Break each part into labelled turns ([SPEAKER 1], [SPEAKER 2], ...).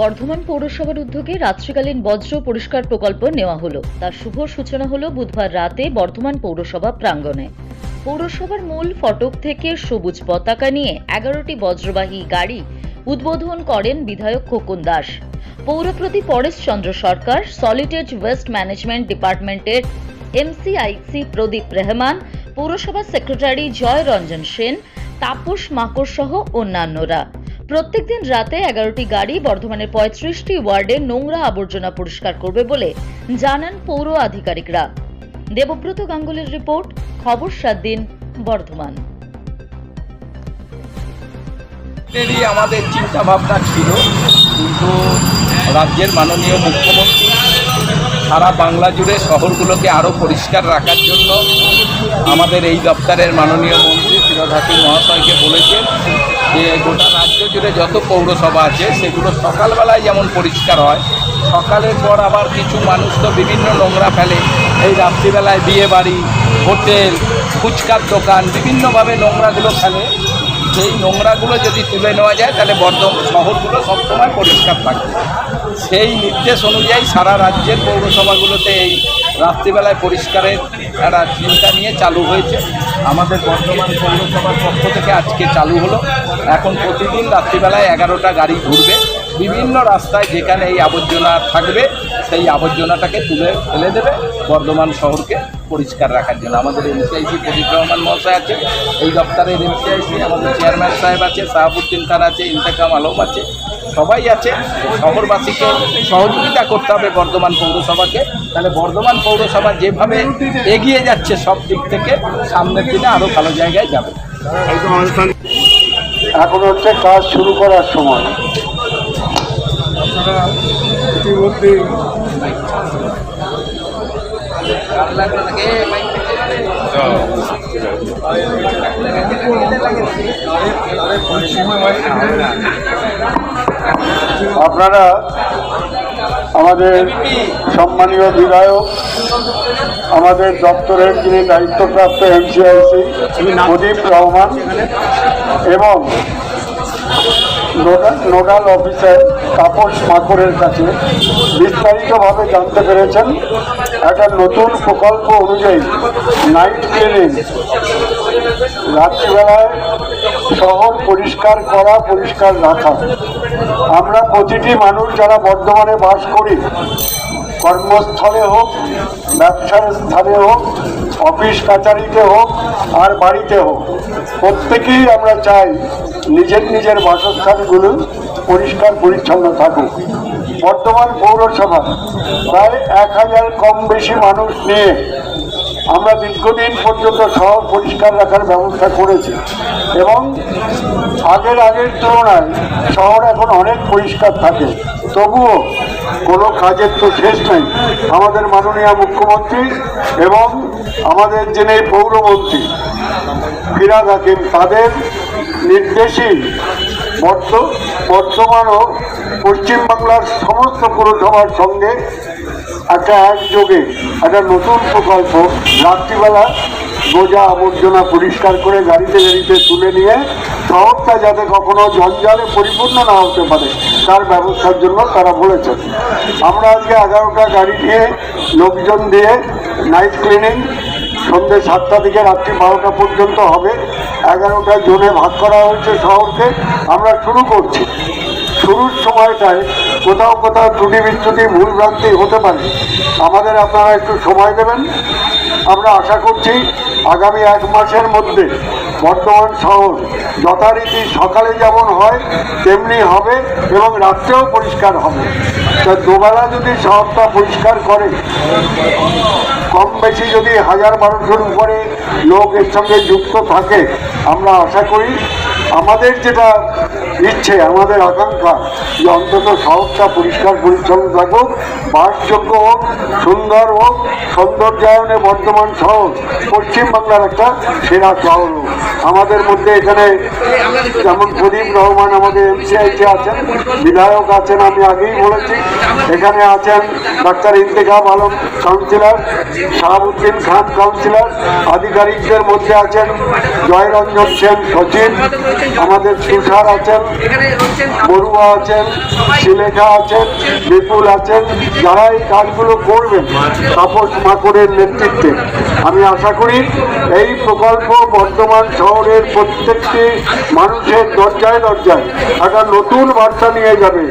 [SPEAKER 1] বর্ধমান পৌরসভার উদ্যোগে রাত্রিকালীন বজ্র পরিষ্কার প্রকল্প নেওয়া হলো। তার শুভ সূচনা হলো বুধবার রাতে বর্ধমান পৌরসভা প্রাঙ্গণে। পৌরসভার মূল ফটক থেকে সবুজ পতাকা নিয়ে এগারোটি বজ্রবাহী গাড়ি উদ্বোধন করেন বিধায়ক Khokon Das. পৌরপ্রতি Paresh Chandra Sarkar solid waste management ডিপার্টমেন্টের এমসিআইসি প্রদীপ রহমান, পৌরসভার সেক্রেটারি জয় রঞ্জন সেন, তাপস মাকড় সহ অন্যান্যরা। প্রত্যেকদিন রাতে এগারোটি গাড়ি বর্ধমানের পঁয়ত্রিশটি ওয়ার্ডে নোংরা আবর্জনা পরিষ্কার করবে বলে জানান পৌর আধিকারিকরা। দেবব্রত গাঙ্গুলির রিপোর্ট, খবর সাত দিন, বর্ধমান।
[SPEAKER 2] আমাদের চিন্তা ভাবনা ছিল, কিন্তু রাজ্যের মাননীয় মুখ্যমন্ত্রী সারা বাংলা জুড়ে শহরগুলোকে আরও পরিষ্কার রাখার জন্য আমাদের এই দপ্তরের মাননীয় মন্ত্রী ফিরোজ মহাশয়কে বলেছেন যে গোটা রাজ্য জুড়ে যত পৌরসভা আছে, সেগুলো সকালবেলায় যেমন পরিষ্কার হয়, সকালের পর আবার কিছু মানুষ তো বিভিন্ন নোংরা ফেলে। এই রাত্রিবেলায় বিয়ে বাড়ি, হোটেল, ফুচকার দোকান, বিভিন্নভাবে নোংরাগুলো ফেলে। সেই নোংরাগুলো যদি তুলে নেওয়া যায়, তাহলে বর্ধমান শহরগুলো সবসময় পরিষ্কার থাকবে সেই নির্দেশ অনুযায়ী সারা রাজ্যের পৌরসভাগুলোতে এই রাত্রিবেলায় পরিষ্কারের একটা চিন্তা নিয়ে চালু হয়েছে। আমাদের বর্ধমান পৌরসভার পক্ষ থেকে আজকে চালু হলো। এখন প্রতিদিন রাত্রিবেলায় এগারোটা গাড়ি ঘুরবে। বিভিন্ন রাস্তায় যেখানে এই আবর্জনা থাকবে সেই আবর্জনাটাকে তুলে ফেলে দেবে বর্ধমান শহরকে পরিষ্কার রাখার জন্য। আমাদের এমসিআইসি প্রদীপ রহমান মহাশয় আছে, এই দপ্তরের এমসিআইসি আমাদের চেয়ারম্যান সাহেব আছে সাহাবুদ্দিন খান আছে, ইন্তেকাম আলম আছে, সবাই আছে। শহরবাসীকে সহযোগিতা করতে হবে বর্ধমান পৌরসভাকে। তাহলে বর্ধমান পৌরসভা যেভাবে এগিয়ে যাচ্ছে সব দিক থেকে, সামনের দিনে আরও ভালো জায়গায় যাবে।
[SPEAKER 3] এখন হচ্ছে কাজ শুরু করার সময়। আপনারা আমাদের সম্মানীয় বিধায়ক আমাদের দপ্তরের যিনি দায়িত্বপ্রাপ্ত এমসিআইসি প্রদীপ রহমান এবং নোডাল অফিসার তাপস মাকড়ের কাছে বিস্তারিতভাবে জানতে পেরেছেন একটা নতুন প্রকল্প অনুযায়ী নাইট ক্লিনিং রাত্রিবেলায় শহর পরিষ্কার করা, পরিষ্কার রাখা। আমরা প্রতিটি মানুষ যারা বর্ধমানে বাস করি, কর্মস্থলে হোক, ব্যবসার স্থানে হোক অফিস কাচারিতে হোক আর বাড়িতে হোক, প্রত্যেকেই আমরা চাই নিজের নিজের বাসস্থানগুলো পরিষ্কার পরিচ্ছন্ন থাকুক। বর্তমান পৌরসভা প্রায় এক হাজার কম বেশি মানুষ নিয়ে আমরা দীর্ঘদিন পর্যন্ত শহর পরিষ্কার রাখার ব্যবস্থা করেছি। এবং আগের আগের তুলনায় শহর এখন অনেক পরিষ্কার থাকে। তবুও কোনো কাজের তো শেষ নেই। আমাদের মাননীয় মুখ্যমন্ত্রী এবং আমাদের যিনি পৌরমন্ত্রী ফিরাদ হাকিম তাদের নির্দেশেই বর্ত বর্তমানও পশ্চিমবাংলার সমস্ত পৌরসভার সঙ্গে একটা একযোগে একটা নতুন প্রকল্প, রাত্রিবেলা গোজা আবর্জনা পরিষ্কার করে গাড়িতে গাড়িতে তুলে নিয়ে শহরটা যাতে কখনো জঞ্জালে পরিপূর্ণ না হতে পারে, তার ব্যবস্থার জন্য তারা বলেছেন। আমরা আজকে এগারোটা গাড়ি নিয়ে লোকজন দিয়ে নাইট ক্লিনিং সন্ধ্যে সাতটা থেকে রাত্রি বারোটা পর্যন্ত হবে। এগারোটা জোনে ভাগ করা হয়েছে শহরকে। আমরা শুরু করছি। শুরুর সময়টায় কোথাও কোথাও ত্রুটি বিচ্যুতি, ভুল ভ্রান্তি হতে পারে। আমাদের আপনারা একটু সময় দেবেন। আমরা আশা করছি আগামী এক মাসের মধ্যে বর্তমান শহর যথারীতি সকালে যেমন হয়, তেমনি হবে এবং রাত্রেও পরিষ্কার হবে। তা দুবেলা যদি শহরটা পরিষ্কার করে, কম বেশি যদি হাজার বারোশোর উপরে লোক এর সঙ্গে যুক্ত থাকে, আমরা আশা করি আমাদের যেটা ইচ্ছে আমাদের আকাঙ্ক্ষা যে অন্তত শহরটা পরিষ্কার পরিচ্ছন্ন থাকুক বাসযোগ্য হোক, সুন্দর হোক, সৌন্দর্যায়নে বর্তমান শহর, পশ্চিমবাংলার একটা সেরা শহর আমাদের মধ্যে এখানে যেমন প্রদীপ রহমান আমাদের এমসিআইতে আছেন, বিধায়ক আছেন আমি আগেই বলেছি। এখানে আছেন doctor Intekhab Alam councillor, Shahabuddin Khan councillor, আধিকারিকদের মধ্যে আছেন জয়রঞ্জন সেন সচিব আমাদের তুষার আছেন বড়ুয়া আছেন সিলেখা আছেন বিপুল আছেন যারা এই কাজগুলো করবেন তাপস মাকড়ের নেতৃত্বে। আমি আশা করি এই প্রকল্প বর্ধমান শহরের প্রত্যেকটি মানুষের দরজায় দরজায় একটা নতুন বার্তা নিয়ে যাবে।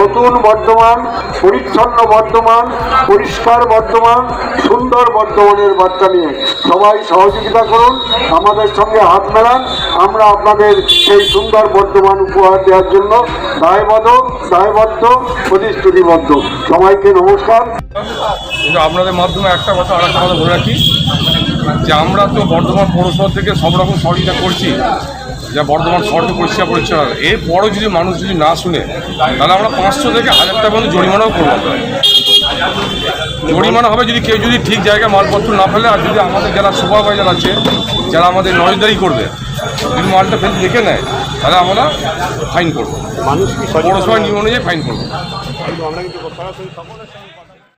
[SPEAKER 3] নতুন বর্ধমান পরিচ্ছন্ন বর্ধমান পরিষ্কার বর্ধমান সুন্দর বর্ধমানের বার্তা নিয়ে। সবাই সহযোগিতা করুন, আমাদের সঙ্গে হাত মেলান। আমরা আপনাদের সেই সুন্দর বর্ধমান উপহার দেওয়ার জন্য দায়বদ্ধ দায়বদ্ধ, প্রতিশ্রুতিবদ্ধ। সবাইকে নমস্কার।
[SPEAKER 4] আপনাদের মাধ্যমে একটা কথা আর একটা কথা বলে রাখি। যে আমরা তো বর্ধমান পৌরসভা থেকে সব রকম সহযোগিতা করছি যা বর্ধমান শহরকে পরিষ্কার পরিচ্ছন্ন। এরপরও যদি মানুষ যদি না শুনে তাহলে আমরা পাঁচশো থেকে হাজার টাকা পর্যন্ত জরিমানাও করব। জরিমানা হবে যদি কেউ যদি ঠিক জায়গায় মালপত্র না ফেলে আর যদি আমাদের যারা সুপারভাইজার আছে যারা আমাদের নজরদারি করবে যদি মালটা ফেলে দেখে নেয় তাহলে আমরা ফাইন করব।
[SPEAKER 5] মানুষ
[SPEAKER 4] পৌরসভার নিয়ম অনুযায়ী ফাইন করব।